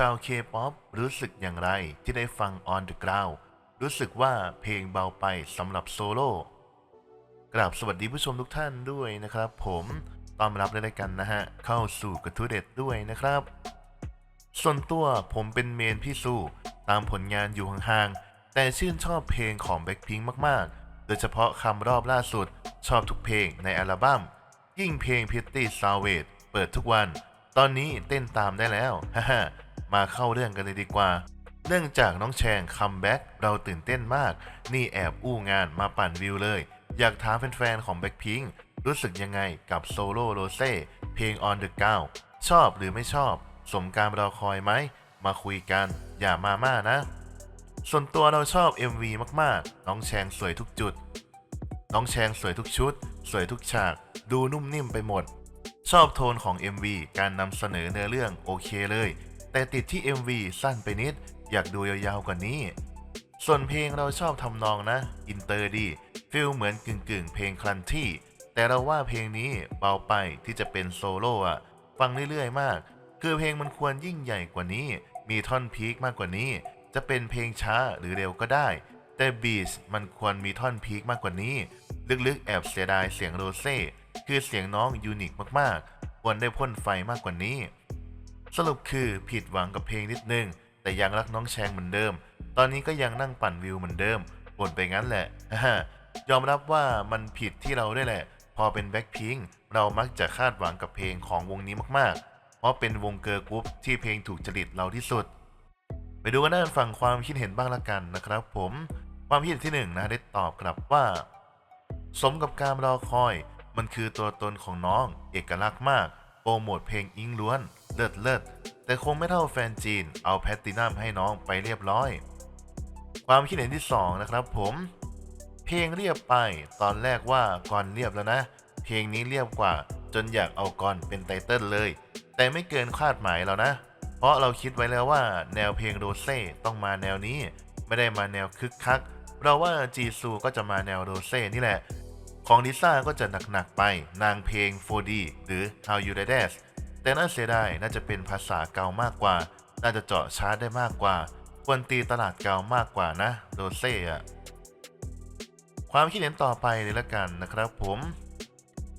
ชาวเคป๊อปรู้สึกอย่างไรที่ได้ฟัง On the Ground รู้สึกว่าเพลงเบาไปสำหรับโซโล่กราบสวัสดีผู้ชมทุกท่านด้วยนะครับ ผมต้อนรับเลยละกันนะฮะ เข้าสู่กระทู้เด็ดด้วยนะครับ ส่วนตัวผมเป็นเมนพี่สู้ตามผลงานอยู่ห่างๆ แต่ชื่นชอบเพลงของ Blackpink มากๆ โดยเฉพาะคำรอบล่าสุด ชอบทุกเพลงในอัลบั้ม ยิ่งเพลง Pretty Savage เปิดทุกวัน ตอนนี้เต้นตามได้แล้วฮ่า มาเข้าเรื่องกันเลยดีกว่า เนื่องจากน้องแชงคัมแบ็กเราตื่นเต้นมาก นี่แอบอู้งานมาปั่นวิวเลย อยากถามแฟนๆของ Blackpink รู้สึกยังไงกับโซโล่โรเซ่เพลง On the g o u ชอบหรือไม่ชอบ สมการรอคอยไหม มาคุยกัน อย่ามาม่านะ ส่วนตัวเราชอบ MV มากๆ น้องแชงสวยทุกจุด น้องแชงสวยทุกชุด สวยทุกฉาก ดูนุ่มนิ่มไปหมด ชอบโทนของ MV การนำเสนอเนื้อเรื่องโอเคเลย แต่ติดที่ MV สั้นไปนิด อยากดูยาวๆกว่านี้ ส่วนเพลงเราชอบทำนองนะ อินเตอร์ดีฟิลเหมือนกึ่งๆ เพลงคลันที่ แต่เราว่าเพลงนี้เบาไปที่จะเป็นโซโล่อะฟังเรื่อยๆมาก คือเพลงมันควรยิ่งใหญ่กว่านี้ มีท่อนพีคมากกว่านี้ จะเป็นเพลงช้าหรือเร็วก็ได้ แต่บีสมันควรมีท่อนพีคมากกว่านี้ ลึกๆ แอบเสียดายเสียงโรเซ่คือเสียงน้องยูนิคมากๆ ควรได้พ่นไฟมากกว่านี้ สรุปคือผิดหวังกับเพลงนิดนึง แต่ยังรักน้องแชงเหมือนเดิม ตอนนี้ก็ยังนั่งปั่นวิวเหมือนเดิมบ่นไปงั้นแหละยอมรับว่ามันผิดที่เราได้วยแหละ พอเป็นแบ็คพิงเรามักจะคาดหวังกับเพลงของวงนี้มากๆ เพราะเป็นวงเกิร์ลกรุ๊ปที่เพลงถูกจริตเราที่สุด ไปดูกันด้านฝั่งความคิดเห็นบ้างละกันนะครับ ผมความคิดเห็นที่หนึ่งนะได้ตอบกลับว่า สมกับการรอคอย มันคือตัวตนของน้อง เอกลักษณ์มาก โปรโมทเพลงอิงล้วน เลิศเลิศแต่คงไม่เท่าแฟนจีน เอาแพตตินัมให้น้องไปเรียบร้อย ความคิดเห็นที่ 2 นะครับผม เพลงเรียบไปตอนแรกว่าก่อนเรียบแล้วนะ เพลงนี้เรียบกว่า จนอยากเอาก่อนเป็นไตเติ้ลเลย แต่ไม่เกินคาดหมายแล้วนะ เพราะเราคิดไว้แล้วว่า แนวเพลงโรเซ่ต้องมาแนวนี้ ไม่ได้มาแนวคึกคัก เราว่าจีซูก็จะมาแนวโรเซ่นี่แหละ ของลิซ่าก็จะหนักๆไปนางเพลง 4D หรือ How You Like That แต่น่าเสียดายน่าจะเป็นภาษาเก่ามากกว่า น่าจะเจาะชาร์ตได้มากกว่า ควรตีตลาดเก่ามากกว่านะโรเซ่อะความคิดเห็นต่อไปเลยละกันนะครับผม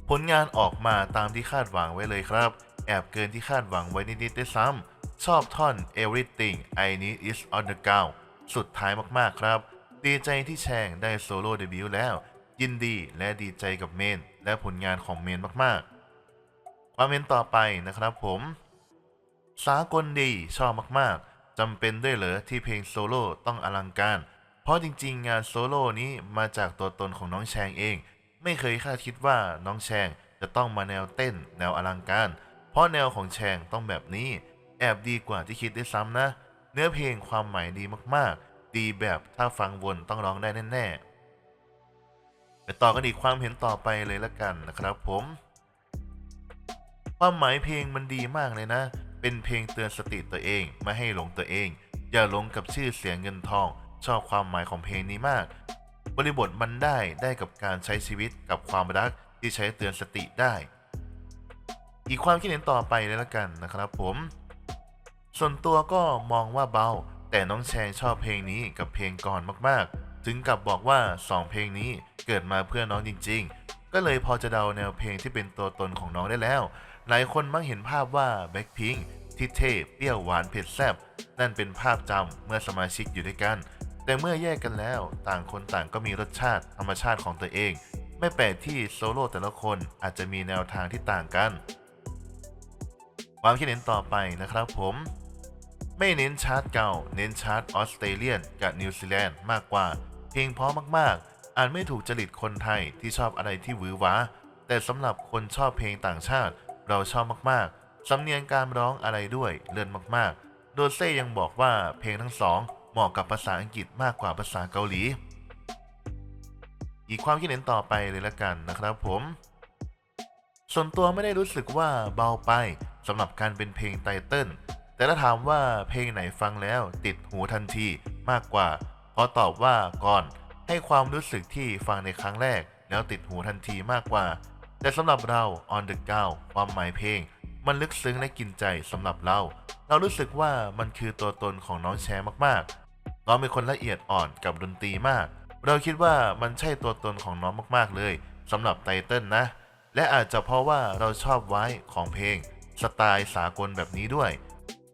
ผลงานออกมาตามที่คาดหวังไว้เลยครับ แอบเกินที่คาดหวังไว้นิดๆด้วยซ้ำชอบท่อน everything I need is on the ground สุดท้ายมากๆครับ ดีใจที่แชงได้โซโล่เดบิวต์แล้ว ยินดีและดีใจกับเมน และผลงานของเมนมากๆ ความเห็นต่อไปนะครับผม สากลดีชอบมากๆจำเป็นด้วยเหรอที่เพลงโซโล่ต้องอลังการ เพราะจริงๆ งานโซโล่นี้มาจากตัวตนของน้องแชงเอง ไม่เคยคาดคิดว่าน้องแชงจะต้องมาแนวเต้น แนวอลังการ เพราะแนวของแชงต้องแบบนี้ แอบดีกว่าที่คิดด้วยซ้ำนะ เนื้อเพลงความหมายดีมากๆ ดีแบบถ้าฟังวนต้องร้องได้แน่ๆไปต่อกันอีกความเห็นต่อไปเลยละกันนะครับผม ความหมายเพลงมันดีมากเลยนะ เป็นเพลงเตือนสติตัวเองไม่ให้หลงตัวเอง อย่าหลงกับชื่อเสียงเงินทอง ชอบความหมายของเพลงนี้มาก บริบทมันได้ได้กับการใช้ชีวิตกับความรักที่ใช้เตือนสติได้ อีกความคิดเห็นต่อไปเลยละกันนะครับผม ส่วนตัวก็มองว่าเบา แต่น้องแชงชอบเพลงนี้กับเพลงก่อนมากๆ ถึงกับบอกว่า 2 เพลงนี้เกิดมาเพื่อน้องจริง ๆ ก็เลยพอจะเดาแนวเพลงที่เป็นตัวตนของน้องได้แล้ว หลายคนมักเห็นภาพว่าแบ็คพิงที่เท่เปรี้ยวหวานเผ็ดแซ่บนั่นเป็นภาพจำเมื่อสมาชิกอยู่ด้วยกัน แต่เมื่อแยกกันแล้ว ต่างคนต่างก็มีรสชาติธรรมชาติของตัวเอง ไม่แปลกที่โซโล่แต่ละคนอาจจะมีแนวทางที่ต่างกัน ความคิดเห็นต่อไปนะครับผมไม่เน้นชาร์ตเก่า เน้นชาร์ตออสเตรเลียนกับนิวซีแลนด์มากกว่า เพลงเพราะมากๆ อาจไม่ถูกจริตคนไทยที่ชอบอะไรที่หวือหวาแต่สำหรับคนชอบเพลงต่างชาติ เราชอบมากๆ สำเนียงการร้องอะไรด้วยเลิศมากๆ โดเซ่ยังบอกว่าเพลงทั้งสองเหมาะกับภาษาอังกฤษมากกว่าภาษาเกาหลี อีกความคิดเห็นต่อไปเลยละกันนะครับผม ส่วนตัวไม่ได้รู้สึกว่าเบาไปสำหรับการเป็นเพลงไตเติ้ลแต่ถ้าถามว่าเพลงไหนฟังแล้วติดหูทันทีมากกว่าเพราะตอบว่าก่อน ให้ความรู้สึกที่ฟังในครั้งแรก แล้วติดหูทันทีมากกว่า แต่สำหรับเรา On the g o ความหมายเพลง มันลึกซึ้งและกินใจสำหรับเรา เรารู้สึกว่ามันคือตัวตนของน้องแชร์มากๆ น้องเป็นคนละเอียดอ่อนกับดนตรีมาก เราคิดว่ามันใช่ตัวตนของน้องมากๆเลยสำหรับไตเติลนะ และอาจจะเพราะว่าเราชอบไว้ของเพลง สไตล์สากลแบบนี้ด้วย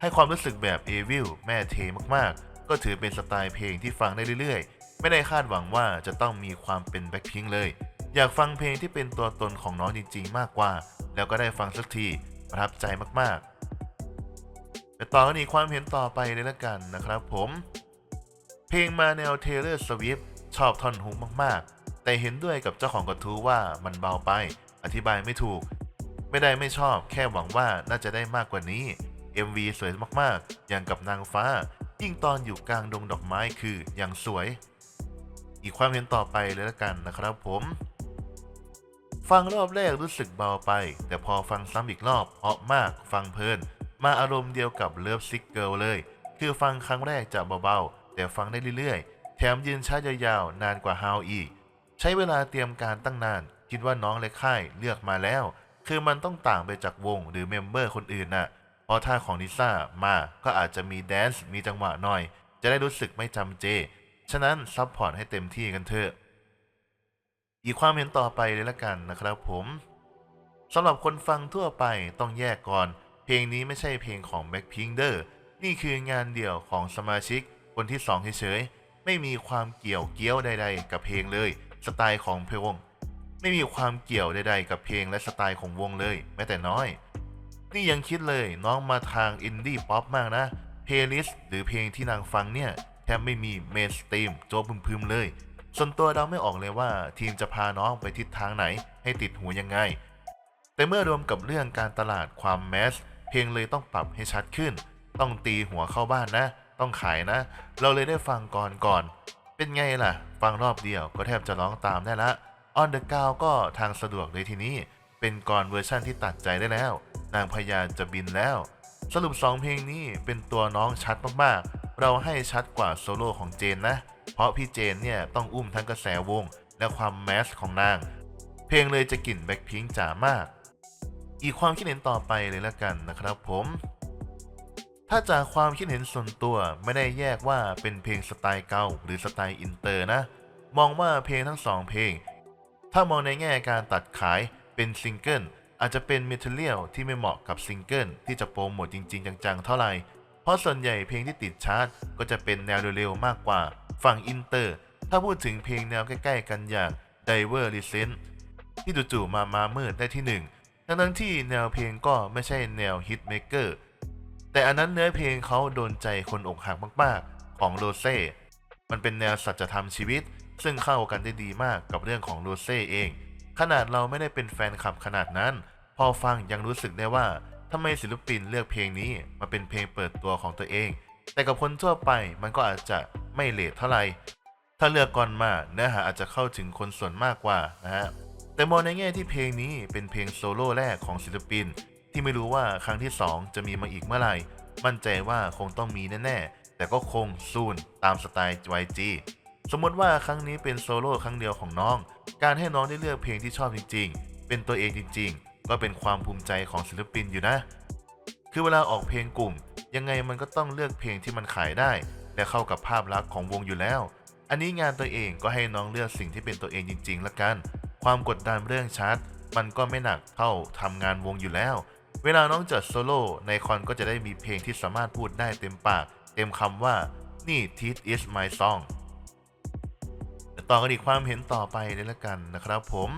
ให้ความรู้สึกแบบเอวิลแม่เทมากๆ ก็ถือเป็นสไตล์เพลงที่ฟังได้เรื่อยๆ ไม่ได้คาดหวังว่าจะต้องมีความเป็นแบ็คพิงเลย อยากฟังเพลงที่เป็นตัวตนของน้องจริงๆ มากกว่า แล้วก็ได้ฟังสักทีประทับใจมากๆ ไปต่อกันอีกความเห็นต่อไปเลยละกันนะครับผม เพลงมาแนวเทเลอร์สวิฟชอบท่อนฮุกมากๆ แต่เห็นด้วยกับเจ้าของกระทู้ว่ามันเบาไป อธิบายไม่ถูก ไม่ได้ไม่ชอบ แค่หวังว่าน่าจะได้มากกว่านี้ MV สวยมากๆ อย่างกับนางฟ้า ยิ่งตอนอยู่กลางดงดอกไม้คืออย่างสวย อีกความเห็นต่อไปเลยละกันนะครับผม ฟังรอบแรกรู้สึกเบาไป แต่พอฟังซ้ำอีกรอบเพราะมากฟังเพลิน มาอารมณ์เดียวกับเลิฟซิกเกิลเลย คือฟังครั้งแรกจะเบาๆ แต่ฟังได้เรื่อยๆ แถมยืนช้ายาวๆ นานกว่าฮาวอีก ใช้เวลาเตรียมการตั้งนาน คิดว่าน้องและค่ายเลือกมาแล้ว คือมันต้องต่างไปจากวงหรือเมมเบอร์คนอื่นน่ะเพราะถ้าของลิซ่ามาก็อาจจะมีแดนซ์มีจังหวะหน่อย จะได้รู้สึกไม่จำเจ ฉะนั้นซัพพอร์ตให้เต็มที่กันเถอะ อีกความเห็นต่อไปเลยละกันนะครับผมสำหรับคนฟังทั่วไปต้องแยกก่อน เพลงนี้ไม่ใช่เพลงของ Blackpink เด้อนี่คืองานเดี่ยวของสมาชิก คนที่สองเฉยๆไม่มีความเกี่ยวเกี้ยวใด ๆ กับเพลงเลย สไตล์ของเพลงไม่มีความเกี่ยวใด ๆ กับเพลงและสไตล์ของวงเลย แม้แต่น้อย นี่ยังคิดเลยน้องมาทางอินดี้ป๊อปมากนะเพลย์ลิสต์หรือเพลงที่นางฟังเนี่ย บไม่มีเมนสตรีมโจพึมๆเลย ส่วนตัวเราไม่ออกเลยว่าทีมจะพาน้องไปทิศทางไหนให้ติดหูยังไง แต่เมื่อรวมกับเรื่องการตลาดความแมส เพลงเลยต้องปรับให้ชัดขึ้น ต้องตีหัวเข้าบ้านนะ ต้องขายนะ เราเลยได้ฟังก่อนก่อน เป็นไงล่ะ ฟังรอบเดียวก็แทบจะร้องตามได้ละ On the g r o u n d ก็ทางสะดวกเลยทีนี้ เป็นก่อนเวอร์ชั่นที่ตัดใจได้แล้ว นางพยาจะบินแล้ว สรุป 2 เพลงนี้เป็นตัวน้องชัดมากๆ เราให้ชัดกว่าโซโล่ของเจนนะ เพราะพี่เจนเนี่ยต้องอุ้มทั้งกระแสวง และความแมสของนาง เพลงเลยจะกลิ่นแบ็คพิงจ๋ามาก อีกความคิดเห็นต่อไปเลยละกันนะครับผม ถ้าจากความคิดเห็นส่วนตัวไม่ได้แยกว่าเป็นเพลงสไตล์เก่าหรือสไตล์อินเตอร์นะ มองว่าเพลงทั้งสองเพลง ถ้ามองในแง่การตัดขายเป็นซิงเกิลอาจจะเป็นเมทัลเลียลที่ไม่เหมาะกับซิงเกิลที่จะโปรโมทจริง ๆ จังๆ เท่าไหร่ เพราะส่วนใหญ่เพลงที่ติดชาร์ตก็จะเป็นแนวเร็วๆมากกว่า ฝั่งอินเตอร์ ถ้าพูดถึงเพลงแนวใกล้ๆ กันอย่าง Diver r e c e n t ที่จู่ๆมามามืดได้ที่หนึ่งทั้งนั้นที่แนวเพลงก็ไม่ใช่แนวฮิตเมกเกอร์แต่อันนั้นเนื้อเพลงเขาโดนใจคนอกหักมากๆ ของโรเซ่ มันเป็นแนวสัจธรรมชีวิต ซึ่งเข้ากันได้ดีมากกับเรื่องของโรเซ่เอง ขนาดเราไม่ได้เป็นแฟนคลับขนาดนั้น พอฟังยังรู้สึกได้ว่า ทำไมศิลปินเลือกเพลงนี้มาเป็นเพลงเปิดตัวของตัวเอง แต่กับคนทั่วไปมันก็อาจจะไม่เลทเท่าไหร่ ถ้าเลือกก่อนมาเนื้อหาอาจจะเข้าถึงคนส่วนมากกว่านะฮะ แต่มองในแง่ที่เพลงนี้เป็นเพลงโซโล่แรกของศิลปิน ที่ไม่รู้ว่าครั้งที่ 2 จะมีมาอีกเมื่อไหร่ มั่นใจว่าคงต้องมีแน่ๆ แต่ก็คงซูนตามสไตล์ YG สมมติว่าครั้งนี้เป็นโซโล่ครั้งเดียวของน้อง การให้น้องได้เลือกเพลงที่ชอบจริง ๆ เป็นตัวเองจริง ๆ ก็เป็นความภูมิใจของศิลปินอยู่นะ คือเวลาออกเพลงกลุ่ม ยังไงมันก็ต้องเลือกเพลงที่มันขายได้ และเข้ากับภาพลักษณ์ของวงอยู่แล้ว อันนี้งานตัวเองก็ให้น้องเลือกสิ่งที่เป็นตัวเองจริงๆละกัน ความกดดันเรื่องชาร์ตมันก็ไม่หนักเท่าทำงานวงอยู่แล้ว เวลาน้องจัดโซโล่ในคอนก็จะได้มีเพลงที่สามารถพูดได้เต็มปาก เต็มคำว่านี่ This is my song ต่อกันอีกความเห็นต่อไปเลยละกันนะครับผม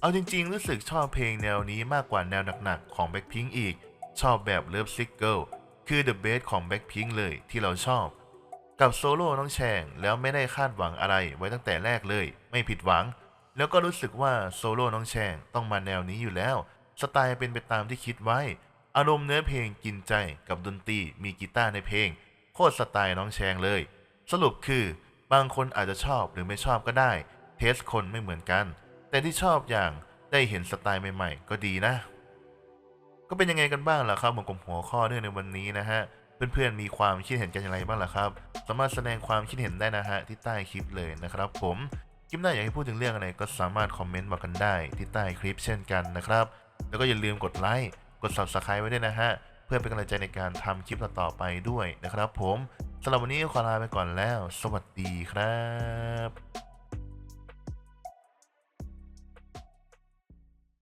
เอาจริงๆ รู้สึกชอบเพลงแนวนี้มากกว่าแนวหนักๆ ของ Blackpink อีก ชอบแบบ Love Sick Girl คือ The Best ของ Blackpink เลยที่เราชอบ กับโซโล่น้องแชงแล้วไม่ได้คาดหวังอะไรไว้ตั้งแต่แรกเลย ไม่ผิดหวัง แล้วก็รู้สึกว่าโซโล่น้องแชงต้องมาแนวนี้อยู่แล้ว สไตล์เป็นไปตามที่คิดไว้ อารมณ์เนื้อเพลงกินใจกับดนตรีมีกีตาร์ในเพลง โคตรสไตล์น้องแชงเลย สรุปคือบางคนอาจจะชอบหรือไม่ชอบก็ได้ เทสคนไม่เหมือนกัน แต่ที่ชอบอย่างได้เห็นสไตล์ใหม่ๆ ก็ดีนะ ก็เป็นยังไงกันบ้างล่ะครับผมกับหัวข้อเรื่องในวันนี้นะฮะ เพื่อนๆมีความคิดเห็นกันอย่างไรบ้างล่ะครับ สามารถแสดงความคิดเห็นได้นะฮะที่ใต้คลิปเลยนะครับผมคลิปหน้าอยากให้พูดถึงเรื่องอะไรก็สามารถคอมเมนต์บอกกันได้ที่ใต้คลิปเช่นกันนะครับ แล้วก็อย่าลืมกดไลค์กด subscribe ไว้ด้วยนะฮะเพื่อเป็นกำลังใจในการทำคลิปต่อๆไปด้วยนะครับ ผมสำหรับวันนี้ขอลาไปก่อนแล้ว สวัสดีครับ